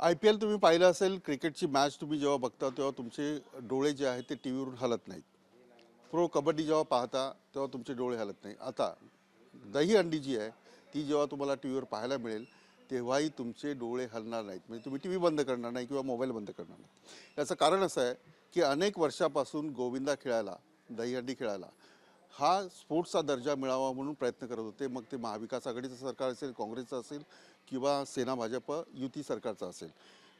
I P L तुम्ही पाहिलं असेल क्रिकेटची मॅच तुम्ही जेव्हा बघता तेव्हा तुमचे डोळे जे आहेत ते टी व्हीवरून हलत नाहीत. प्रो कबड्डी जेव्हा पाहता तेव्हा तुमचे डोळे हलत नाही आता दही अंडी जी आहे ती जेव्हा तुम्हाला टी व्हीवर पाहायला मिळेल तेव्हाही तुमचे डोळे हलणार नाहीत. म्हणजे तुम्ही टी व्ही बंद करणार नाही किंवा मोबाईल बंद करणार नाही. याचं कारण असं आहे की अनेक वर्षापासून गोविंदा खेळायला दहीहंडी खेळायला हा स्पोर्ट्सचा दर्जा मिळावा म्हणून प्रयत्न करत होते. मग ते महाविकास आघाडीचं सरकार असेल काँग्रेसचं असेल किंवा सेना भाजप युती सरकारचा असेल.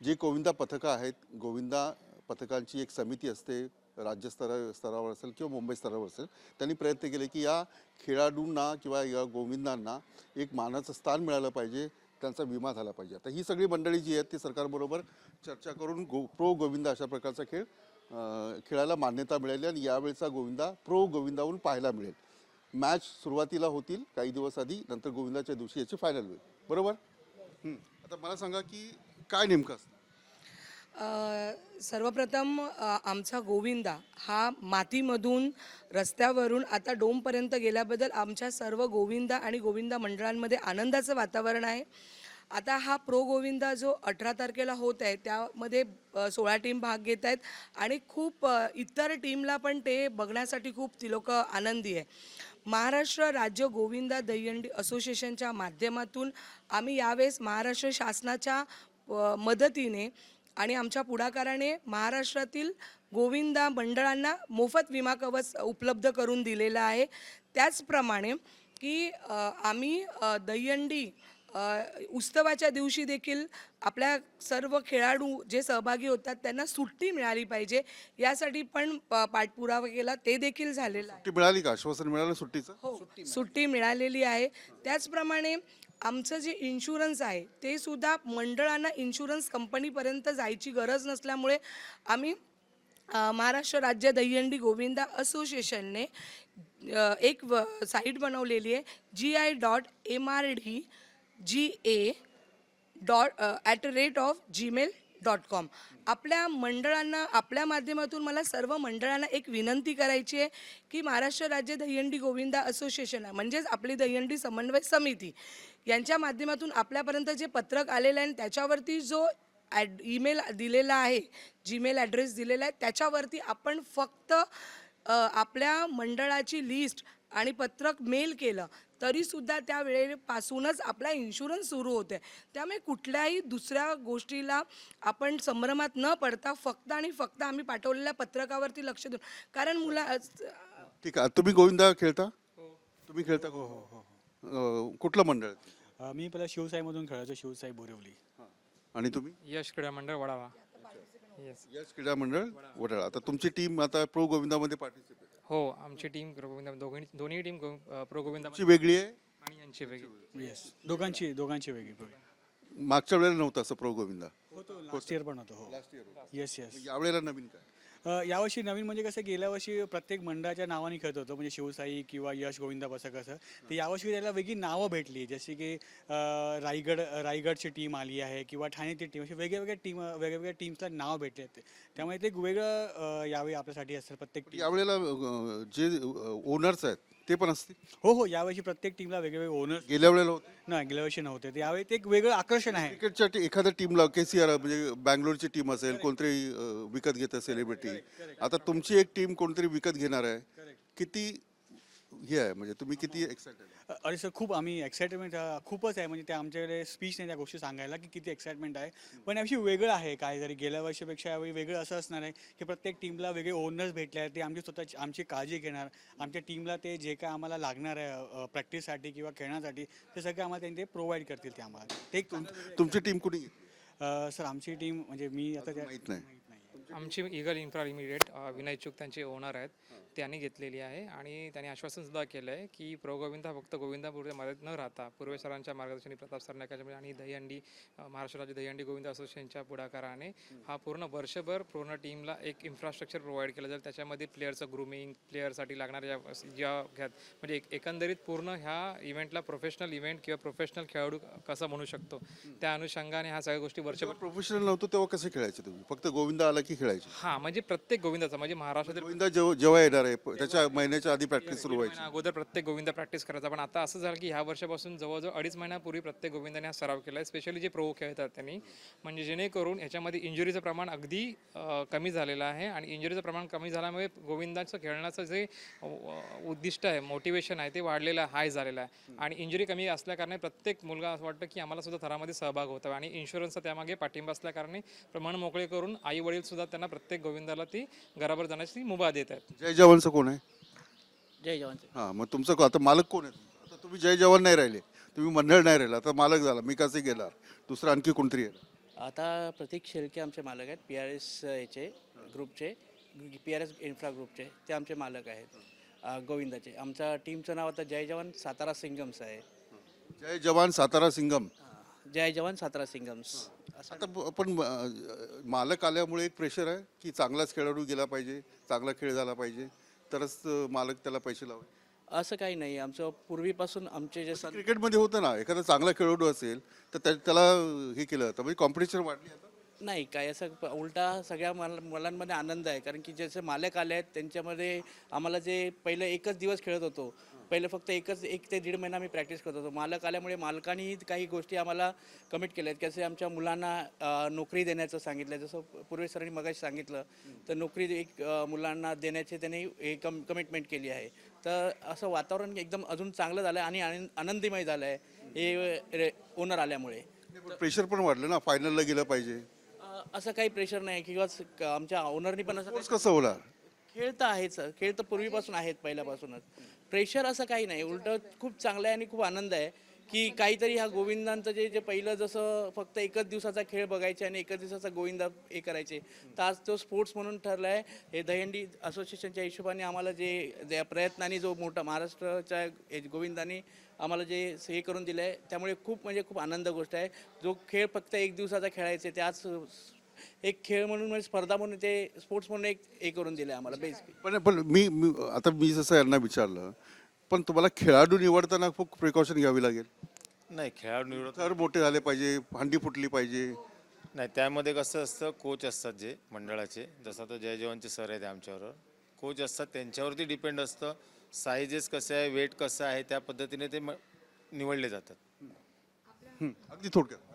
जे गोविंदा पथकं आहेत गोविंदा पथकांची एक समिती असते राज्यस्तरा स्तरावर असेल किंवा मुंबई स्तरावर असेल त्यांनी प्रयत्न केले की या खेळाडूंना किंवा या गोविंदांना एक मानाचं स्थान मिळालं पाहिजे त्यांचा विमा झाला पाहिजे. आता ही सगळी मंडळी जी आहेत ती सरकारबरोबर चर्चा करून गो प्रो गोविंदा अशा प्रकारचा खेळ खेळायला मान्यता मिळाली आणि यावेळचा गोविंदा प्रो गोविंदाहून पाहायला मिळेल. मॅच सुरुवातीला होतील काही दिवस आधी नंतर गोविंदाच्या दिवशी याची फायनल होईल. बरोबर? आता मला सांगा की काय नेमकं असतं? अ, सर्वप्रथम अ, आमचा गोविंदा हा मातीमधून रस्त्यावरून आता डोमपर्यंत गेल्याबद्दल आमच्या सर्व गोविंदा आणि गोविंदा मंडळांमध्ये आनंदाचं वातावरण आहे. आता हा प्रो गोविंदा जो अठरा तारखेला होत आहे त्यामध्ये अ, सोळा टीम भाग घेत आहेत आणि खूप अ, इतर टीमला पण ते बघण्यासाठी खूप ती लोकं आनंदी आहे. महाराष्ट्र राज्य गोविंदा दहीहंडी असोसिएशनच्या माध्यमातून आम्ही यावेळेस महाराष्ट्र शासनाच्या मदतीने आणि आमच्या पुढाकाराने महाराष्ट्रातील गोविंदा मंडळांना मोफत विमा कवच उपलब्ध करून दिलेलं आहे. त्याचप्रमाणे की आम्ही दहीहंडी उत्सवाच्या दिवशी देखील आपल्या सर्व खेळाडू जे सहभागी होतात त्यांना सुट्टी मिळाली पाहिजे. यासाठी पण पाठपुरावा केला. ते देखील झालेला आहे. सुट्टी मिळाली का? आश्वासन मिळालं सुट्टीचं? हो सुट्टी मिळालेली आहे. त्याचप्रमाणे आमचं जे इन्शुरन्स आहे ते सुद्धा मंडळांना इन्शुरन्स कंपनीपर्यंत जायची गरज नसल्यामुळे आम्ही महाराष्ट्र राज्य दहीहंडी गोविंदा असोसिएशनने एक साईट बनवलेली आहे. G I dot M R D G A dot at rate of Gmail dot com आपल्या मंडळांना आपल्या माध्यमातून मला सर्व मंडळांना एक विनंती करायची आहे की महाराष्ट्र राज्य दहीहंडी गोविंदा असोसिएशन आहे म्हणजेच आपली दहीहंडी समन्वय समिती यांच्या माध्यमातून आपल्यापर्यंत जे पत्रक आलेलं आहे आणि त्याच्यावरती जो ॲड ईमेल दिलेला आहे जीमेल ॲड्रेस दिलेला आहे त्याच्यावरती आपण फक्त uh, आपल्या मंडळाची लिस्ट आणि पत्रक मेल केलं तरीसुद्धा त्या वेळेपासूनच आपला इन्शुरन्स सुरू होते त्यामुळे कुठल्याही दुसऱ्या गोष्टीला आपण संभ्रमात न पडता फक्त आणि फक्त आम्ही पाठवलेल्या पत्रकावरती लक्ष देऊन कारण मुला ठीक आहे. तुम्ही गोविंदा खेळता? तुम्ही खेळता? हो हो हो कुठलं मंडळ? आहे? अ, मी पहिला शिवसाईमधून खेळायचो शिवसाई बोरिवली. आणि तुम्ही? यश क्रीडा मंडळ वडावा. येस यश क्रीडा मंडळ वडाळा. आता तुमची टीम आता प्रो गोविंदामध्ये पार्टिसिपेट हो आमची टीम गोविंदा दोघी दोन्ही टीम प्रो गोविंदा वेगळी आहे? आणि यांची वेगळी. येस दोघांची दोघांची वेगळी मागच्या वेळेला नव्हतं असं प्रो गोविंदा. होतो लास्ट इयर पण होतो हो. येस येस यावेळेला नवीन काय? यावर्षी नवीन म्हणजे कसं गेल्या वर्षी प्रत्येक मंडळाच्या नावाने खेळत होतो म्हणजे शिवसाई किंवा यश गोविंदा बसं कसं. तर यावर्षी त्याला वेगळी नावं भेटली जशी की रायगड रायगडची टीम आली आहे किंवा ठाण्याची टीम अशी वेगवेगळ्या टीम वेगवेगळ्या टीम्सला नाव भेटले आहेत. त्यामुळे ते वेगळं यावेळी आपल्यासाठी असेल प्रत्येक यावेळेला जे ओनर्स आहेत ते पण असतील? हो हो यावर्षी प्रत्येक टीमला वेगवेगळे ओनर गेल्या वेळेला होते. नाही गेल्या वर्षी नव्हते. तर यावेळी ते एक वेगळं आकर्षण आहे. क्रिकेटच्या टी- एखाद्या टीमला के सी आर म्हणजे बँगलोरची टीम असेल कोणतरी अं, विकत घेतं सेलिब्रिटी आता तुमची एक टीम कोणतरी विकत घेणार आहे. किती हे आहे म्हणजे तुम्ही किती एक्साइटेड अरे सर खूप आम्ही एक्साइटमेंट खूपच आहे म्हणजे ते आमच्याकडे स्पीच नाही त्या गोष्टी सांगायला की किती एक्साइटमेंट आहे. पण यावर्षी वेगळं आहे काय जरी गेल्या वर्षीपेक्षा यावेळी वेगळं असं असणार आहे की प्रत्येक टीमला वेगळे ओनर्स भेटले आहेत ते आमची स्वतःची आमची काळजी घेणार. आमच्या टीमला ते जे काय आम्हाला लागणार आहे प्रॅक्टिससाठी किंवा खेळण्यासाठी ते सगळं आम्हाला त्यांनी ते प्रोव्हाइड करतील ते आम्हाला. ते एक तुमची टीम घेतली? अ, सर आमची टीम म्हणजे मी आता त्या माहीत नाही. माहीत नाही आमची इगल इन्फ्रा लिमिटेड विनय चूक त्यांचे ओनर आहेत. त्यांनी घेतलेली आहे आणि त्यांनी आश्वासन सुद्धा केलं आहे की प्रो गोविंदा फक्त गोविंदापूर्वी मर्यादित न राहता पूर्वे सरांच्या मार्गदर्शनी प्रताप सरनाकाच्या आणि दहीहंडी महाराष्ट्र राज्य दहीहंडी गोविंदा असोसिएशनच्या पुढाकाराने हा पूर्ण वर्षभर पूर्ण टीमला एक इन्फ्रास्ट्रक्चर प्रोव्हाइड केलं जाईल. त्याच्यामध्ये प्लेअरचं ग्रूमिंग प्लेअरसाठी लागणाऱ्या ज्या ज्या घ्यात म्हणजे एक एकंदरीत पूर्ण ह्या इव्हेंटला प्रोफेशनल इव्हेंट किंवा प्रोफेशनल खेळाडू कसं म्हणू शकतो? त्या अनुषंगाने ह्या सगळ्या गोष्टी वर्षभर प्रोफेशनल नव्हतं तेव्हा कसे खेळायचे तुम्ही? फक्त गोविंदा आला की खेळायचे? हां म्हणजे प्रत्येक गोविंदाचा म्हणजे महाराष्ट्रातील गोविंदा जेव्हा येणार आहे. त्याच्या महिन्याच्या आधी प्रॅक्टिस सुरू व्हायची. अगोदर प्रत्येक गोविंदा प्रॅक्टिस करायचा. पण आता असं झालं की ह्या वर्षापासून जवळजवळ अडीच महिन्यापूर्वी प्रत्येक गोविंदाने हा सराव केला. आहे स्पेशली जे प्रो खेळतात त्यांनी. म्हणजे जेणेकरून ह्याच्यामध्ये इंजुरीचं प्रमाण अगदी कमी झालेलं आहे. आणि इंजुरीचं प्रमाण कमी झाल्यामुळे गोविंदाचं खेळण्याचं जे उद्दिष्ट आहे मोटिवेशन आहे ते वाढलेलं हाय झालेलं आहे. आणि इंजुरी कमी असल्याकारणे प्रत्येक मुलगा असं वाटतं की आम्हाला सुद्धा थरामध्ये सहभाग होता आणि इन्शुरन्सचा त्यामागे पाठिंबा असल्याकारणे प्रमाण मोकळे करून आई वडील सुद्धा त्यांना प्रत्येक गोविंदाला ती घरावर जाण्याची मुभा देत आहेत. जय जवानचं कोण आहे? जय जवान हां मग तुमचं को- आता मालक कोण आहे? तुमचं? आता तुम्ही जय जवान नाही राहिले. तुम्ही मंडळ नाही राहिला. आता मालक झाला. मी कसे गेला? दुसरं आणखी कोणतरी आहे? आता प्रतीक शेळके आमचे मालक आहेत. पी आर एस याचे ग्रुपचे पी आर एस इन्फ्रा ग्रुपचे ते आमचे मालक आहेत. अ, गोविंदाचे. आमच्या टीमचं नाव आता जय जवान सातारा सिंगम्स आहे. जय जवान सातारा सिंगम. जय जवान सातारा सिंगम्स. असं आता ब- पण अं, मालक आल्यामुळे एक प्रेशर आहे की चांगलाच खेळाडू गेला पाहिजे चांगला खेळ झाला पाहिजे. तरच मालक त्याला पैसे लावे असं काही नाही. आमचं पूर्वीपासून आमचे जे सं क्रिकेटमध्ये होतं ना एखादा चांगला खेळाडू असेल तर त्या- त्याला हे केलं जातं. म्हणजे कॉम्पिटिशन वाढली आता. नाही काय असं प- उलटा सगळ्या मल मुलांमध्ये आनंद आहे. कारण की जसे मालक आले आहेत त्यांच्यामध्ये आम्हाला जे पहिलं एकच दिवस खेळत होतो पहिले फक्त एकच एक ते दीड महिना आम्ही प्रॅक्टिस करत होतो. मालक आल्यामुळे मालकांनी काही गोष्टी आम्हाला कमिट केल्या आहेत. कसे आमच्या मुलांना नोकरी देण्याचं सांगितलं जसं पूर्वी सरांनी मगाशी सांगितलं तर नोकरी एक मुलांना देण्याचे त्यांनी हे कम कमिटमेंट केली आहे. तर असं वातावरण एकदम अजून चांगलं झालं आहे आणि आनंद आनंदमय झालं आहे हे ओनर आल्यामुळे. प्रेशर पण वाढलं ना फायनलला गेलं पाहिजे. असं काही प्रेशर नाही किंवा आमच्या ओनरनी पण असं कसं होणार? खेळ तर आहेच खेळ तर पूर्वीपासून आहेत पहिल्यापासूनच. प्रेशर असं काही नाही. उलट खूप चांगलं आहे आणि खूप आनंद आहे की काहीतरी ह्या गोविंदांचं जे जे पहिलं जसं फक्त एकच दिवसाचा खेळ बघायचे आणि एकच दिवसाचा गोविंदा हे करायचे तर आज तो स्पोर्ट्स म्हणून ठरला आहे हे दहीहंडी असोसिएशनच्या हिशोबाने आम्हाला जे ज्या प्रयत्नाने जो मोठा महाराष्ट्राच्या हे गोविंदाने आम्हाला जे हे करून दिलं आहे त्यामुळे खूप म्हणजे खूप आनंद गोष्ट आहे. जो खेळ फक्त एक दिवसाचा खेळायचे ते आज एक खेळ म्हणून म्हणजे स्पर्धा म्हणून ते स्पोर्ट्स म्हणून एक हे करून दिलं आहे आम्हाला बेसिकली पण पण मी मी आता मी जसं यांना विचारलं पण तुम्हाला खेळाडू निवडताना खूप प्रिकॉशन घ्यावी लागेल. नाही खेळाडू निवडत थर मोठे झाले पाहिजे हंडी फुटली पाहिजे. नाही त्यामध्ये कसं असतं कोच असतात जे मंडळाचे जसं आता जय जवानचे सर आहेत आमच्यावर. कोच असतात त्यांच्यावरती डिपेंड असतं साईजेस कसं आहे वेट कसं आहे त्या पद्धतीने ते म- निवडले जातात. अगदी थोडक्यात.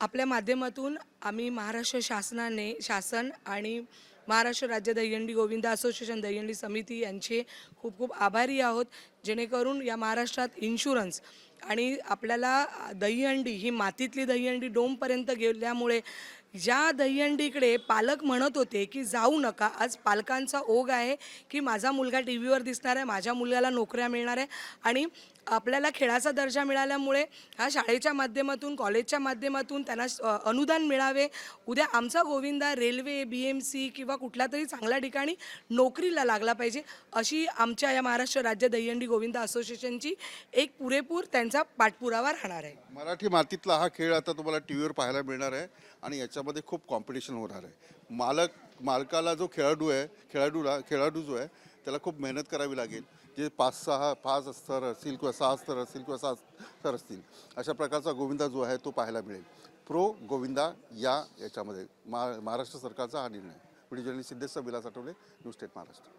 आपल्या माध्यमातून आम्ही महाराष्ट्र शासनाने शासन आणि महाराष्ट्र राज्य दहीहंडी गोविंद असोसिएशन दहीहंडी समिती यांचे खूप खूप आभारी आहोत. जेणेकरून या महाराष्ट्रात इन्शुरन्स आणि आपल्याला दहीहंडी ही मातीतली दहीहंडी डोमपर्यंत गेल्यामुळे ज्या दहीहंडीकडे पालक म्हणत होते की जाऊ नका आज पालकांचा ओघ आहे की माझा मुलगा टी व्हीवर दिसणार आहे माझ्या मुलगाला नोकऱ्या मिळणार आहे आणि आपल्याला खेळाचा दर्जा मिळाल्यामुळे ह्या शाळेच्या माध्यमातून कॉलेजच्या माध्यमातून त्यांना अनुदान मिळावे. उद्या आमचा Govinda railway B M C किंवा कुठल्या तरी चांगल्या ठिकाणी नोकरीला लागला पाहिजे अशी आमच्या या महाराष्ट्र राज्य दहीहंडी गोविंदा असोसिएशनची एक पुरेपूर त्यांचा पाठपुरावा राहणार आहे. मराठी मातीतला हा खेळ आता तुम्हाला टी व्हीवर पाहायला मिळणार आहे आणि याच्यामध्ये खूप कॉम्पिटिशन होणार आहे. मालक मालकाला जो खेळाडू आहे खेळाडूला खेळाडू जो आहे त्याला खूप मेहनत करावी लागेल. जे पाच सहा पाच स्तर असतील किंवा सहा स्तर असतील किंवा सहा स्तर असतील अशा प्रकारचा गोविंदा जो आहे तो पाहायला मिळेल. प्रो गोविंदा या याच्यामध्ये मा महाराष्ट्र सरकारचा हा निर्णय. Video journalist Siddheshwar Vilas Athavale news state Maharashtra.